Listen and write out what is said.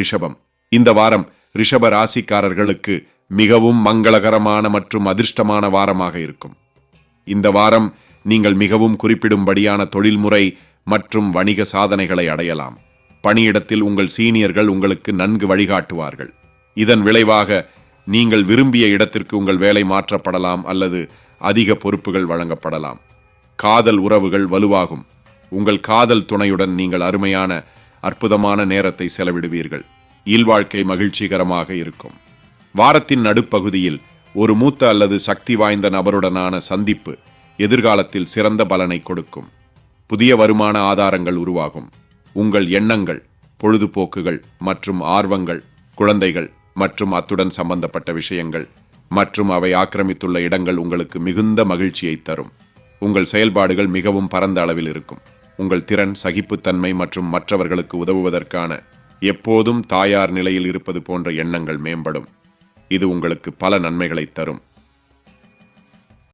ரிஷபம். இந்த வாரம் ரிஷப ராசிக்காரர்களுக்கு மிகவும் மங்களகரமான மற்றும் அதிர்ஷ்டமான வாரமாக இருக்கும். இந்த வாரம் நீங்கள் மிகவும் குறிப்பிடும்படியான தொழில்முறை மற்றும் வணிக சாதனைகளை அடையலாம். பணியிடத்தில் உங்கள் சீனியர்கள் உங்களுக்கு நன்கு வழிகாட்டுவார்கள். இதன் விளைவாக நீங்கள் விரும்பிய இடத்திற்கு உங்கள் வேலை மாற்றப்படலாம் அல்லது அதிக பொறுப்புகள் வழங்கப்படலாம். காதல் உறவுகள் வலுவாகும். உங்கள் காதல் துணையுடன் நீங்கள் அருமையான அற்புதமான நேரத்தை செலவிடுவீர்கள். இல்வாழ்க்கை மகிழ்ச்சிகரமாக இருக்கும். வாரத்தின் நடுப்பகுதியில் ஒரு மூத்த அல்லது சக்தி வாய்ந்த நபருடனான சந்திப்பு எதிர்காலத்தில் சிறந்த பலனை கொடுக்கும். புதிய வருமான ஆதாரங்கள் உருவாகும். உங்கள் எண்ணங்கள் பொழுதுபோக்குகள் மற்றும் ஆர்வங்கள் குழந்தைகள் மற்றும் அத்துடன் சம்பந்தப்பட்ட விஷயங்கள் மற்றும் அவை ஆக்கிரமித்துள்ள இடங்கள் உங்களுக்கு மிகுந்த மகிழ்ச்சியை தரும். உங்கள் செயல்பாடுகள் மிகவும் பரந்த அளவில் இருக்கும். உங்கள் திறன் சகிப்புத்தன்மை மற்றும் மற்றவர்களுக்கு உதவுவதற்கான எப்போதும் தாயார் நிலையில் இருப்பது போன்ற எண்ணங்கள் மேம்படும். இது உங்களுக்கு பல நன்மைகளை தரும்.